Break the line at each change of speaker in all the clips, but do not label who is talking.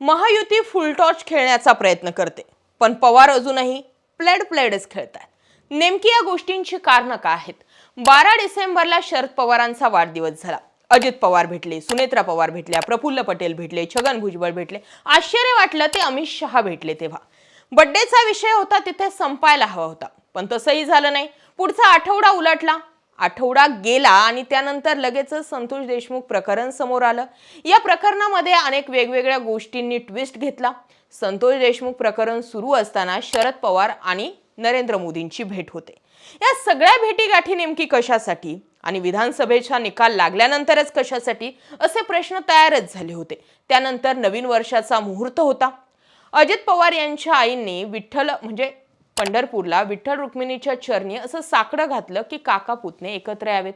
Mahayuti full toss खेळण्याचा प्रयत्न करते पण पवार अजूनही प्लेड प्लेडच खेळतात नेमकी या गोष्टींची कारणं काय आहेत? बारा डिसेंबरला शरद पवारांचा वाढदिवस झाला. अजित पवार भेटले सुनेत्रा पवार भेटल्या प्रफुल्ल पटेल भेटले छगन भुजबळ भेटले. आश्चर्य वाटलं ते अमित शहा भेटले तेव्हा. बड्डेचा विषय होता तिथे संपायला हवा होता. पण तसंही झालं नाही. पुढचा आठवडा उलटला. आठवडा गेला आणि त्यानंतर लगेचच संतोष देशमुख प्रकरण समोर आलं. या प्रकरणामध्ये अनेक वेगवेगळ्या गोष्टींनी ट्विस्ट घेतला. संतोष देशमुख प्रकरण सुरू असताना शरद पवार आणि नरेंद्र मोदींची भेट होते. या सगळ्या भेटीगाठी नेमकी कशासाठी आणि विधानसभेचा निकाल लागल्यानंतरच कशासाठी असे प्रश्न तयारच झाले होते. त्यानंतर नवीन वर्षाचा मुहूर्त होता. अजित पवार यांच्या आईंनी विठ्ठल म्हणजे पंढरपूरला विठ्ठल रुक्मिणीच्या चरणी असं साकडं घातलं की काका पुतणे एकत्र यावेत.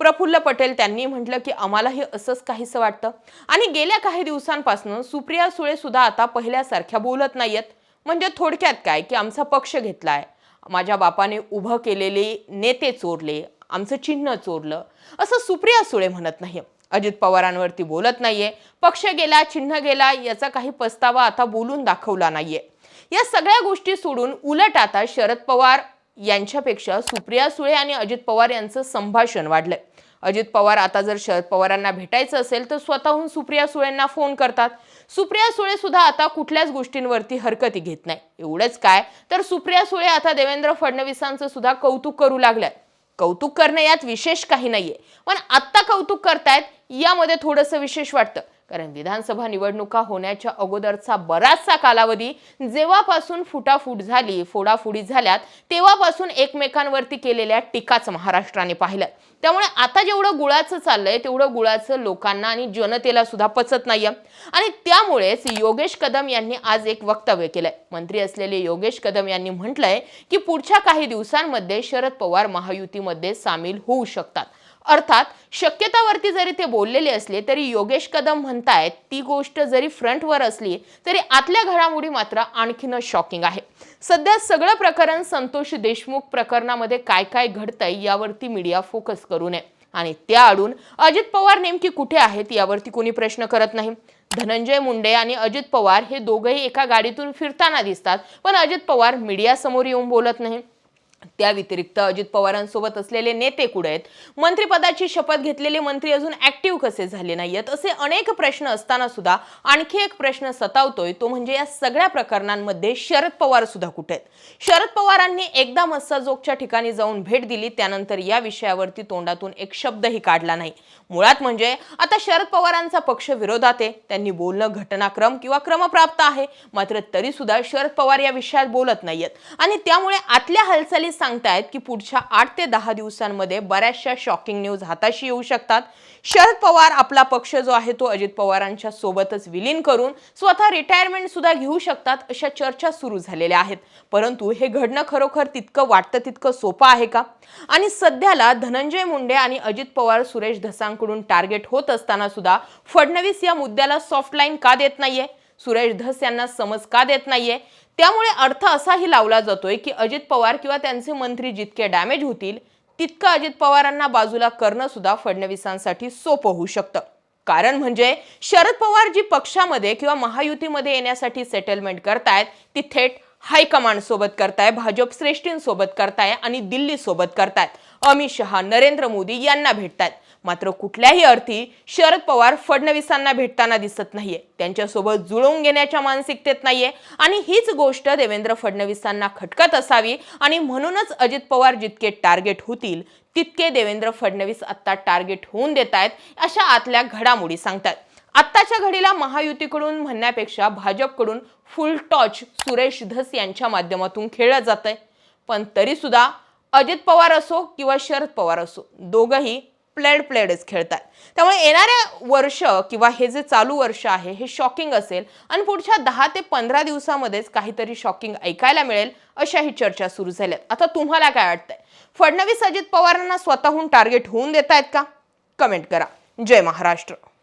प्रफुल्ल पटेल त्यांनी म्हटलं की आम्हालाही असंच काहीसं वाटतं. आणि गेल्या काही दिवसांपासून सुप्रिया सुळे सुद्धा आता पहिल्यासारख्या बोलत नाहीयेत. म्हणजे थोडक्यात काय की आमचा पक्ष घेतलाय. माझ्या बापाने उभं केलेले नेते चोरले आमचं चिन्ह चोरलं. असं सुप्रिया सुळे म्हणत नाही अजित पवारांवरती बोलत नाहीये. पक्ष गेला चिन्ह गेला याचा काही पस्तावा आता बोलून दाखवला नाहीये. या सगळ्या गोष्टी सोडून उलट आता शरद पवार यांच्यापेक्षा सुप्रिया सुळे आणि अजित पवार यांचं संभाषण वाढलंय. अजित पवार आता जर शरद पवारांना भेटायचं असेल तर स्वतःहून सुप्रिया सुळेंना फोन करतात. सुप्रिया सुळे सुद्धा आता कुठल्याच गोष्टींवरती हरकती घेत नाही. एवढंच काय? तर सुप्रिया सुळे आता देवेंद्र फडणवीसांचं सुद्धा कौतुक करू लागल्यात. कौतुक करणं यात विशेष काही नाहीये. पण आत्ता कौतुक करतायत यामध्ये थोडंसं विशेष वाटतं. कारण विधानसभा निवडणुका होण्याच्या अगोदरचा बराचसा कालावधी जेव्हापासून फुटाफूट झाली फोडाफुडी झाल्यात तेव्हापासून एकमेकांवरती केलेल्या टीकाच महाराष्ट्राने पाहिलं. त्यामुळे आता जेवढं गुळाचं चाललंय तेवढं गुळाचं लोकांना आणि जनतेला सुद्धा पचत नाहीये. आणि त्यामुळेच योगेश कदम यांनी आज एक वक्तव्य केलंय. मंत्री असलेले योगेश कदम यांनी म्हटलंय की पुढच्या काही दिवसांमध्ये शरद पवार महायुतीमध्ये सामील होऊ शकतात. अर्थात शक्यतावरती जरी ते बोललेले असले तरी योगेश कदम म्हणतायत ती गोष्ट जरी फ्रंटवर असली तरी आतल्या घडामोडी मात्र आणखीनच शॉकिंग आहे. सध्या सगळं प्रकरण संतोष देशमुख प्रकरणामध्ये काय काय घडतंय यावरती मीडिया फोकस करू नये. आणि त्या आडून अजित पवार नेमकी कुठे आहेत यावरती कोणी प्रश्न करत नाही. धनंजय मुंडे आणि अजित पवार हे दोघंही एका गाडीतून फिरताना दिसतात पण अजित पवार मीडियासमोर येऊन बोलत नाही. त्या व्यतिरिक्त अजित पवारांसोबत असलेले नेते कुठे आहेत? मंत्रिपदाची शपथ घेतलेले मंत्री अजून ऍक्टिव्ह कसे झाले नाहीयेत? असे अनेक प्रश्न असताना सुद्धा आणखी एक प्रश्न सतावतोय तो म्हणजे या सगळ्या प्रकरणांमध्ये शरद पवार सुद्धा कुठे आहेत? शरद पवारांनी एकदा मस्साजोगच्या ठिकाणी जाऊन भेट दिली त्यानंतर या विषयावरती तोंडातून एक शब्दही काढला नाही. मुळात म्हणजे आता शरद पवारांचा पक्ष विरोधात आहे त्यांनी बोलणं घटनाक्रम किंवा क्रमप्राप्त आहे मात्र तरी सुद्धा शरद पवार या विषयात बोलत नाहीयेत. आणि त्यामुळे आतल्या हालचाली सांगतायत की पुढच्या आठ ते दहा दिवसांमध्ये बऱ्याचशा शॉकिंग न्यूज हाताशी येऊ शकतात. शरद पवार आपला पक्ष जो आहे तो अजित पवारांच्या सोबतच विलीन करून स्वतः रिटायरमेंट सुद्धा घेऊ शकतात अशा चर्चा सुरू झालेल्या आहेत. परंतु हे घडणं खरोखर तितकं वाटतं तितकं सोपं आहे का? आणि सध्याला धनंजय मुंडे आणि अजित पवार सुरेश धसांकडून टार्गेट होत असताना सुद्धा फडणवीस या मुद्द्याला सॉफ्ट लाईन का देत नाहीये? सुरेश धस यांना समज का देत नाहीये? त्यामुळे अर्थ असाही लावला जातोय की अजित पवार किंवा त्यांचे मंत्री जितके डॅमेज होतील तितकं अजित पवारांना बाजूला करणं सुद्धा फडणवीसांसाठी सोपं होऊ शकतं. कारण म्हणजे शरद पवार जी पक्षामध्ये किंवा महायुतीमध्ये येण्यासाठी सेटलमेंट करतायत ती थेट हायकमांड सोबत करताय भाजप श्रेष्ठींसोबत करताय आणि दिल्ली सोबत करतायत. अमित शहा नरेंद्र मोदी यांना भेटतायत. मात्र कुठल्याही अर्थी शरद पवार फडणवीसांना भेटताना दिसत नाहीये. त्यांच्यासोबत जुळवून घेण्याच्या मानसिकतेत नाहीये. आणि हीच गोष्ट देवेंद्र फडणवीसांना खटकत असावी आणि म्हणूनच अजित पवार जितके टार्गेट होतील तितके देवेंद्र फडणवीस आत्ता टार्गेट होऊन देत आहेत अशा आतल्या घडामोडी सांगतात. आत्ताच्या घडीला महायुतीकडून म्हणण्यापेक्षा भाजपकडून फुल टॉच सुरेश धस यांच्या माध्यमातून खेळलं जात आहे पण तरीसुद्धा अजित पवार असो किंवा शरद पवार असो दोघंही प्लेड प्लेडच खेळतात. त्यामुळे येणाऱ्या वर्ष किंवा हे जे चालू वर्ष आहे हे शॉकिंग असेल आणि पुढच्या दहा ते पंधरा दिवसामध्येच काहीतरी शॉकिंग ऐकायला मिळेल अशाही चर्चा सुरू झाल्यात. आता तुम्हाला काय वाटतंय? फडणवीस अजित पवारांना स्वतःहून टार्गेट होऊन देत आहेत का? कमेंट करा. जय महाराष्ट्र.